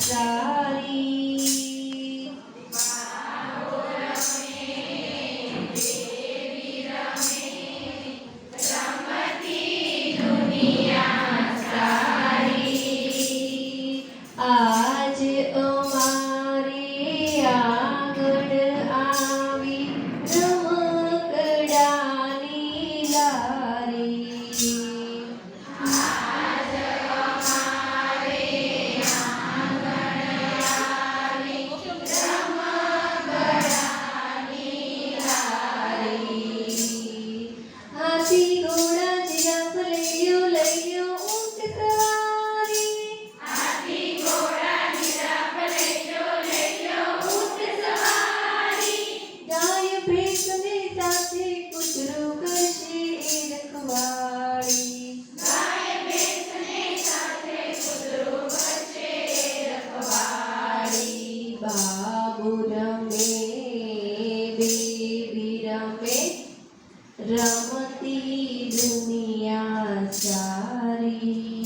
સારી આજ અમારે આગળ આવી રમકડાની લારી. બાબુ રમે બેબી રમે રમતી દુનિયા સારી